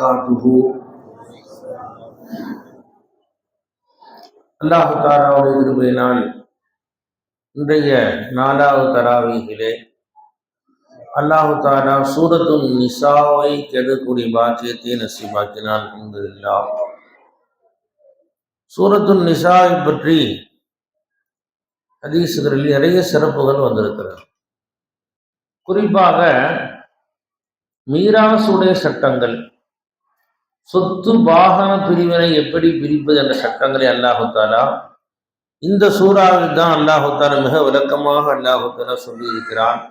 وبركاته அல்லாஹு தாலாவுடைய கிருபையினால் இன்றைய நாலாவது தராவீகிலே அல்லாஹு தாலா சூரத்துல் நிசாவை கெடக்கூடிய பாக்கியத்தை நசீபாக்கினான் அல்ஹம்துலில்லா சூரத்துல் நிசாவை பற்றி ஹதீசுகளில் நிறைய சிறப்புகள் வந்திருக்கிறது குறிப்பாக மீராசுடைய சட்டங்கள் சொத்து வாகன பிரிவினை எப்படி பிரிப்பது என்ற சட்டங்களை அல்லாஹுத்தாலா இந்த சூறாவில் தான் அல்லாஹுத்தாலா மிக விளக்கமாக அல்லாஹுத்தாலா சொல்லியிருக்கிறான்.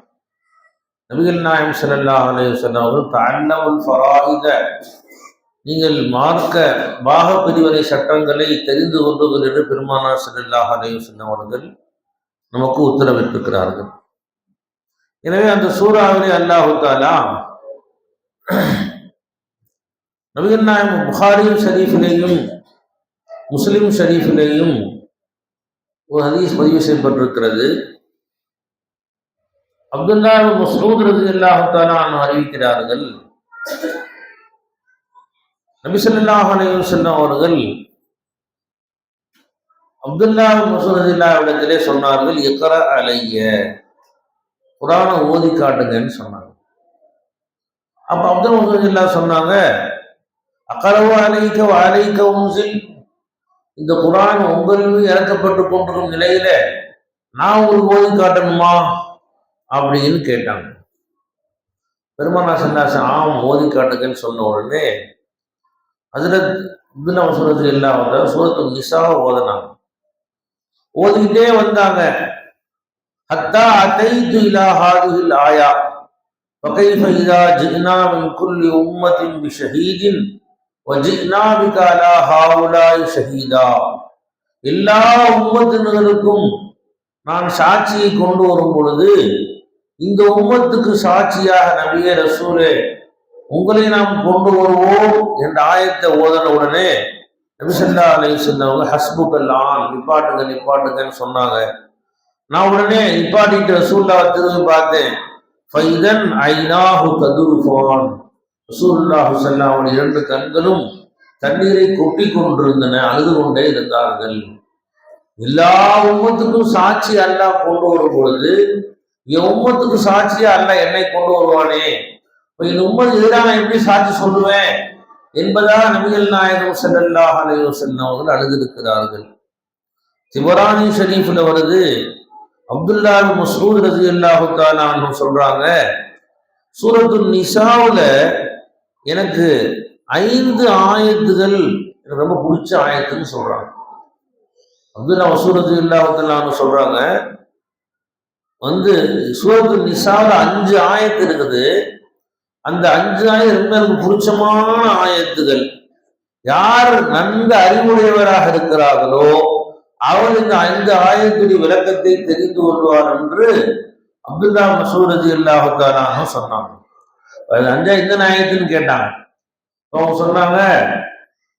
நபிகள் நாயம் சல்லாஹ் அலைஹி அவர்கள் நீங்கள் மார்க்க பாக பிரிவினை சட்டங்களை தெரிந்து கொள்ளுங்கள் என்று பெருமானார் சல்லாஹ் அலைஹி அவர்கள் நமக்கு உத்தரவிட்டிருக்கிறார்கள். எனவே அந்த சூறாவிலே அல்லாஹுத்தாலா நபிகள் நாயம் புகாரியும் ஷரீஃபிலேயும் முஸ்லிம் ஷரீஃபிலேயும் ஒரு ஹதீஸ் பதிவு செய்யப்பட்டிருக்கிறது. அப்துல்லா மசூத் ரதி அறிவிக்கிறார்கள் நபிசல்லாஹ் அலையுசல்லம் அவர்கள் அப்துல்லா மசூத் ரதில்லாவிடத்திலே சொன்னார்கள் இக்கர அலைய. குரானை ஓதி காட்டுங்கன்னு சொன்னாங்க. அப்ப அப்துல் மசூதில்லா சொன்னாங்க அக்கரவு அலைக்க அலைக்க உம்சில். இந்த குரான் உங்கள் இறக்கப்பட்டு கொண்டிருக்கும் நிலையில நான் ஒரு ஓதி காட்டணுமா? அப்படின்னு கேட்டாங்க. பெருமானா சந்தாசி ஆம் ஓதி காட்டுங்கன்னு சொன்ன உடனே அதில் இதுல சுரத்து இல்லாம சூரத்து நிசாவை ஓதினாங்க. ஓதிக்கிட்டே வந்தாங்க. ஹத்தா அத்தைது இலா ஹாதிஹில் ஆயா. வகைஃப இதா ஜிக்னா மின் குல்லி உம்மத்தின் பிஷஹீதின் وجئنا بك على هؤلاء شهيدا எல்லா உம்மத்தினர்களுக்கும் நான் சாட்சியை கொண்டு வரும் பொழுது இந்த உம்மத்துக்கு சாட்சியாக நபியே ரசூலே உங்களை நாம் கொண்டு வருவோம் என்ற ஆயத்தை ஓதன உடனே நபிசல்லா அலை சொன்னவங்க ஹஸ்புக்கல்லான் நிப்பாட்டுங்க நிப்பாட்டுங்கன்னு சொன்னாங்க நான் உடனே நிப்பாட்டிட்டு ரசூல்லா திரும்பி பார்த்தேன் ஃபைதன் ஐநாஹு கதுருஃபான் ரசூலுல்லாஹு அவன் இரண்டு கண்களும் தண்ணீரை கொட்டி கொண்டிருந்தன அழுது கொண்டே இருந்தார்கள். எல்லா உம்மத்துக்கும் சாட்சி அல்லாஹ் கொண்டு வரும் பொழுது என் உம்மத்துக்கு சாட்சியா அல்லாஹ் என்னை கொண்டு வருவானே? என் உம்மது எதிராக நான் எப்படி சாட்சி சொல்லுவேன்? என்பதாக நபிகள் நாயகம் ஸல்லல்லாஹு அலைஹி வஸல்லம் அவர்கள் அழுதிருக்கிறார்கள். திபரானி ஷரீஃபில் வருது அப்துல்லா மசூத் ரஜி அல்லாஹு தாலான்னு சொல்றாங்க சூரத்து நிசாவுல எனக்கு ஐந்து ஆயத்துகள் எனக்கு ரொம்ப பிடிச்ச ஆயத்துன்னு சொல்றாங்க. அப்துல்லா மசூத் ரதி சொல்றாங்க. வந்து சூரத்து நிசாவில் அஞ்சு ஆயத்து இருக்குது. அந்த அஞ்சு ஆயத்து ரொம்ப எனக்கு பிடிச்சமான ஆயத்துகள். யார் நன்கு அறிவுடையவராக இருக்கிறார்களோ அவர் இந்த ஐந்து ஆயத்துடைய விளக்கத்தை தெரிந்து கொள்வார் என்று அப்துல்லா மசூரதி அல்லாஹாலான்னு சொன்னாங்க. அஞ்சா இந்த நாயகத்துன்னு கேட்டாங்க. அவங்க சொன்னாங்க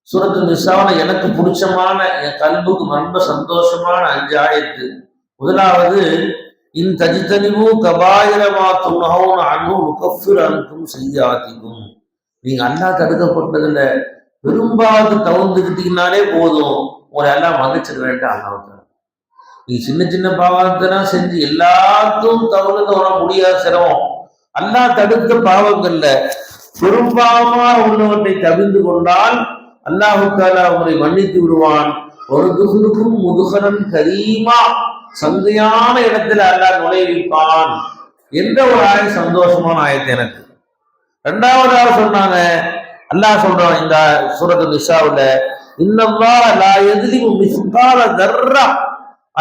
சூரத்து நிசாவில் எனக்கு பிடிச்சமான என் கல்புக்கு ரொம்ப சந்தோஷமான அஞ்சு ஆயத்து. முதலாவது இன் தஜித்தனிவு கபாயிரமா துணகவும் அன்பு முகஃபிர் அனுக்கும் செய்யாத்திக்கும் நீங்க அண்ணா தடுக்கப்பட்டதுல பெரும்பாவது தவிர்த்துக்கிட்டீங்கனாலே போதும். உங்களை எல்லாம் மன்னிச்சிட வேண்டாம் நீ சின்ன சின்ன பாவத்தெல்லாம் செஞ்சு எல்லாத்துக்கும் தவறுந்து வர முடியாத சிரமம். அல்லா தடுத்த பாவங்கள்ல பெரும்பாவமா உள்ளவற்றை தவிர்ந்து கொண்டால் அல்லாஹுக்கால அவங்களை மன்னித்து விடுவான். ஒரு துகுலுக்கும் முதுகரன் கரீமா. சந்தையான இடத்துல அல்லாஹ் நுழைவிப்பான் என்ற ஒரு ஆய சந்தோஷமான ஆயத்து எனக்கு. ரெண்டாவதாக சொன்னாங்க அல்லாஹ் சொல்றான் இந்த சூரத்து நிஷாவில் இன்னவா லா எதிரிவு மிஸ்கால தர்ரா.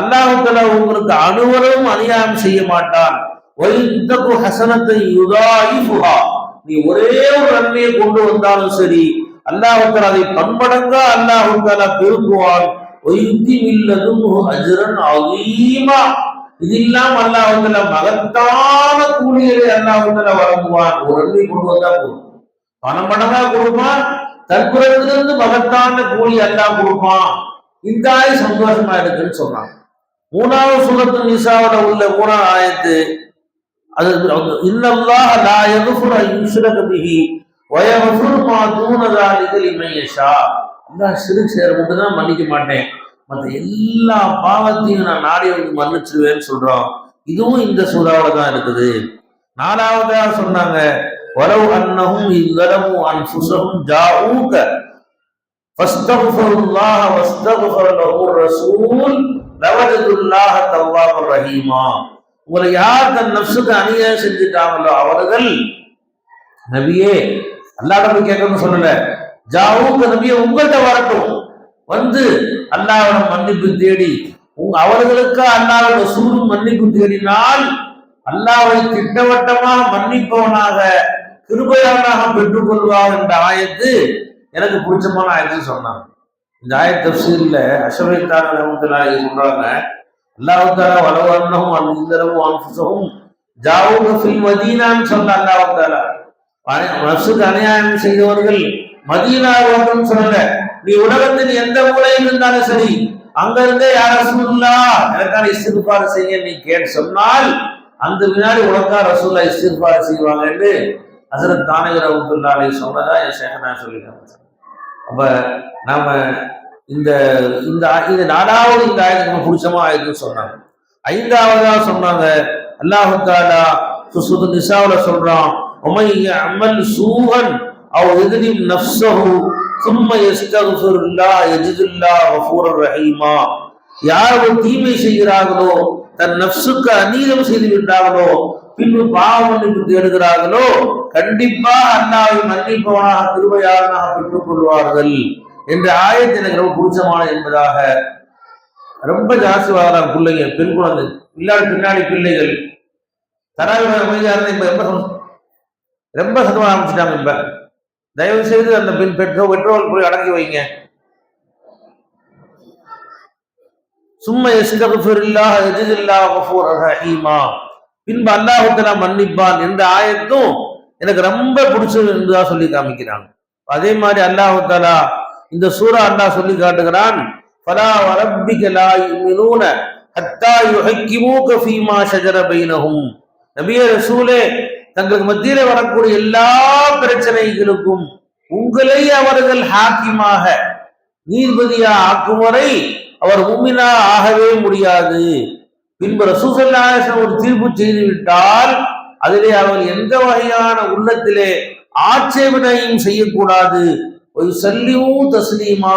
அல்லாஹுக்கல உங்களுக்கு அணுவரும் அநியாயம் செய்ய மாட்டான். ஹசனத்தை யுதாயிஃபுஹா. நீ ஒரே ஒரு நன்மையை கொண்டு வந்தாலும் சரி அல்லாஹுத்தலா அதை பன்மடங்கா அல்லாஹுத்தலா பெருக்குவான். ஒய்தி அஜரன் அதிகமா இது இல்லாம அல்லாஹுத்தலா மகத்தான கூலிகளை அல்லாஹுத்தலா வழங்குவான். ஒரு நன்மை கொண்டு வந்தா போதும். பணம் மடங்கா கொடுப்பான் தற்புறத்திலிருந்து மகத்தான கூலி அல்லாஹ் கொடுப்பான். இந்த சந்தோஷமா இருக்குன்னு சொன்னான் மூணாவது சுகத்து நிசாவில உள்ள மூணாவது ஆயத்து அது இன்னல்லாஹ் லா யக்ஃபுரு அன் யுஷ்ரக பிஹி வயவசூர் மா தூணதாலிகள் இமையஷா அல்லாஹ் சிறு சேர மட்டும் தான் மன்னிக்க மாட்டேன். மற்ற எல்லா பாவத்தையும் நான் நாடி வந்து மன்னிச்சிருவேன்னு சொல்றோம் இதுவும் இந்த சூறாவில தான் இருக்குது. நாலாவதா சொன்னாங்க வரவு அன்னஹும் இவ்வளவு அன்புசகும் ஜாஊக ஃபஸ்தக்ஃபிருல்லாஹ வஸ்தக்ஃபர லஹு ரசூல் லவஜதுல்லாஹ தவ்வாபுர் ரஹீமா. உங்களை யார் தன் நஃப்ஸுக்கு அநியாயம் செஞ்சுட்டாங்களோ அவர்கள் நபியே அல்லாஹ் போய் கேட்கணும்னு சொல்லல. ஜாவுக்கு நபியே உங்கள்கிட்ட வரட்டும். வந்து அல்லாவிடம் மன்னிப்பு தேடி அவர்களுக்கு அல்லாஹ்வோட சூடு மன்னிப்பு தேடினால் அல்லாவை திட்டவட்டமாக மன்னிப்பவனாக கிருபையானாக பெற்றுக்கொள்வார் என்ற ஆயத்து எனக்கு பிடிச்சமான ஆயத்துன்னு சொன்னாங்க. இந்த ஆயத் தப்சீல்ல சொல்றாங்க அல்லாஹால தாலா வலவர்ணமும் அன்னிந்தரவும் ஜாவுக ஃபில் மதீனான்னு சொன்ன அல்லாஹ் மனசுக்கு அநியாயம் செய்தவர்கள் மதீனா வரணும்னு சொல்லல நீ உலகத்தின் எந்த மூலையில் இருந்தாலும் சரி அங்க இருந்தே யார ரசூல்லா எனக்கான இஸ்திருப்பாறு செய்ய நீ கேட்டு சொன்னால் அந்த வினாடி உனக்கா ரசூல்லா செய்வாங்க என்று அசுர தானகர் ரஹமத்துல்லாஹி சொன்னதா என் சேகனா சொல்லிட்டாங்க அப்ப நாம இந்த இந்த இது நாலாவது இந்த ஆயத்துக்கு நம்ம பிடிச்சமா ஆயுதுன்னு சொன்னாங்க. ஐந்தாவதா சொன்னாங்க. அல்லாஹு தாலா சுசுது நிசாவில் சொல்றான். உமை அமல் சூஹன் அவ் எதிரிம் நஃப்ஸஹு சும்ம எஸ்தகுல்லா எஜிதுல்லா வஃபூர் ரஹீமா. யார் ஒரு தீமை செய்கிறார்களோ தன் நஃப்ஸுக்கு அநீதம் செய்து விட்டார்களோ பின்பு பாவ தேடுகிறார்களோ கண்டிப்பா அண்ணாவை மன்னிப்பவனாக திருவையாளனாக பெற்றுக் கொள்வார்கள் இந்த ஆயத்து எனக்கு ரொம்ப பிடிச்சமான என்பதாக ரொம்ப ஜாஸ்தி வளர்றாங்க பிள்ளைங்க பெண் குழந்தை இல்லாத பின்னாடி பிள்ளைகள் தராவிட அமைதியாக இருந்தா இப்ப ரொம்ப ரொம்ப சத்தமா ஆரம்பிச்சுட்டாங்க இப்ப. தயவு செய்து அந்த பின் பெட்ரோல் பெட்ரோல் போய் அடங்கி வைங்க. சும்மா எஸ்தகுஃபிருல்லாஹ் எஜிதில்லாஹ் கஃபூர் ரஹீமா. பின்பு அல்லாஹுத்தலா மன்னிப்பான் என்ற ஆயத்தும் எனக்கு ரொம்ப பிடிச்சது என்றுதான் சொல்லி காமிக்கிறாங்க. அதே மாதிரி அல்லாஹுத்தாலா இந்த சூரா அண்ணா சொல்லி காட்டுகிறான் ஃபலா வரப்பிக லா யுமினூன ஹத்தா யுஹக்கிமூக ஃபீமா ஷஜர பைனஹும். நபியே ரசூலே தங்களுக்கு மத்தியிலே வரக்கூடிய எல்லா பிரச்சனைகளுக்கும் உங்களை அவர்கள் ஹாக்கிமாக நீதிபதியா ஆக்கும் வரை அவர் உம்மினா ஆகவே முடியாது. பின்பு ரசூசல்லாசன் ஒரு தீர்ப்பு செய்து விட்டால் அதிலே அவர் எந்த வகையான உள்ளத்திலே ஆட்சேபனையும் செய்யக்கூடாது. செல்லியும் தஸ்லீமா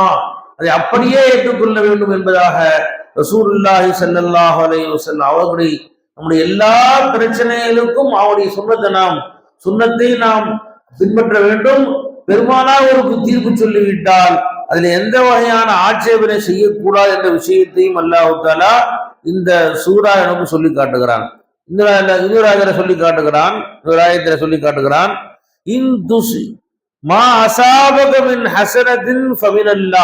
அதை அப்படியே ஏற்றுக்கொள்ள வேண்டும் என்பதாக ரசூல்லாஹி சல்லாஹ் அலைஹி வஸல்லம் அவர்களை நம்முடைய எல்லா பிரச்சனைகளுக்கும் அவருடைய சுண்ணத்தை நாம் சுண்ணத்தை நாம் பின்பற்ற வேண்டும். பெருமானா ஒரு தீர்ப்பு சொல்லிவிட்டால் அதுல எந்த வகையான ஆட்சேபனை செய்யக்கூடாது என்ற விஷயத்தையும் அல்லாஹாலா இந்த சூரா எனக்கு சொல்லி காட்டுகிறான். இந்த இன்னொரு ஆயத்துல சொல்லி காட்டுகிறான் இன்னொரு ஆயத்துல சொல்லி காட்டுகிறான். இன் மா அசாபகமின் ஹசனத்தின் ஃபமினல்லா.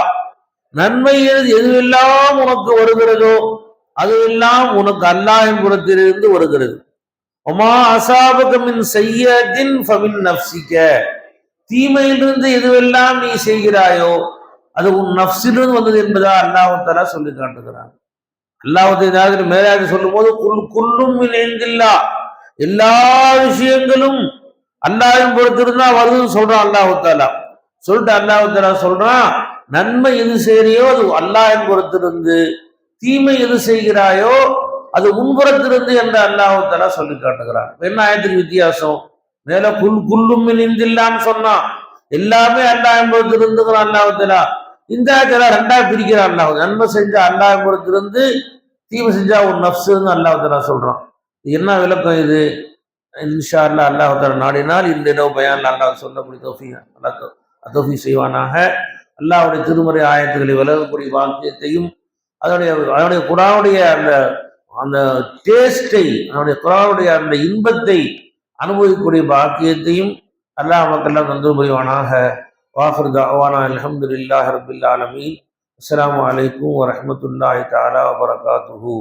நன்மை எதுவெல்லாம் உனக்கு வருகிறதோ அதுவெல்லாம் உனக்கு அல்லாஹின் புறத்திலிருந்து வருகிறது. ஒமா அசாபகமின் செய்யத்தின் ஃபமின் நப்சிக்க தீமையிலிருந்து எதுவெல்லாம் நீ செய்கிறாயோ அது உன் நப்சிலிருந்து வந்தது என்பதா அல்லாஹ் சொல்லி காட்டுகிறான். அல்லாஹத்தை மேலாது சொல்லும் போது குல் குல்லும் இணைந்தில்லா எல்லா விஷயங்களும் அல்லாஹின் பொறுத்திருந்தா வருதுன்னு சொல்றான் அல்லாஹாலா சொல்லிட்டு அல்லாஹாலா சொல்றான் நன்மை எது செய்யறியோ அது அல்லாஹின் பொறுத்திருந்து தீமை எது செய்கிறாயோ அது உன்புறத்திலிருந்து என்று அல்லாஹாலா சொல்லி காட்டுகிறான். என்ன ஆயத்துக்கு வித்தியாசம்? மேல குல் குல்லும் இந்தில்லான்னு சொன்னான். எல்லாமே அல்லாஹின் பொறுத்திருந்துங்கிறான் அல்லாஹாலா இந்த ஆயத்துல ரெண்டா பிரிக்கிறான் அல்லாஹ் நன்மை செஞ்சா அல்லாஹின் பொறுத்திருந்து தீமை செஞ்சா ஒரு நப்சுன்னு அல்லாஹாலா சொல்றான். என்ன விளக்கம் இது? இன்ஷா அல்லா அல்லாஹ் தாலா நாடினால் இந்த இரவு பயான் அல்லாஹ் சொல்லக்கூடிய தோஃபி அல்லாஹ் தோஃபி செய்வானாக. அல்லாவுடைய திருமறை ஆயத்துக்களை விலகக்கூடிய வாக்கியத்தையும் அதனுடைய அதனுடைய குரானுடைய அந்த அந்த டேஸ்டை அதனுடைய குரானுடைய அந்த இன்பத்தை அனுபவிக்கக்கூடிய பாக்கியத்தையும் அல்லாஹ் மக்கள்லாம் தந்து புரிவானாக. வாஃபர் தாவானா அல்ஹம்துலில்லாஹி ரபில் ஆலமீன். அஸ்லாம் அலைக்கும் வரமத்துல்லாஹி தாலா வபரகாத்துஹு.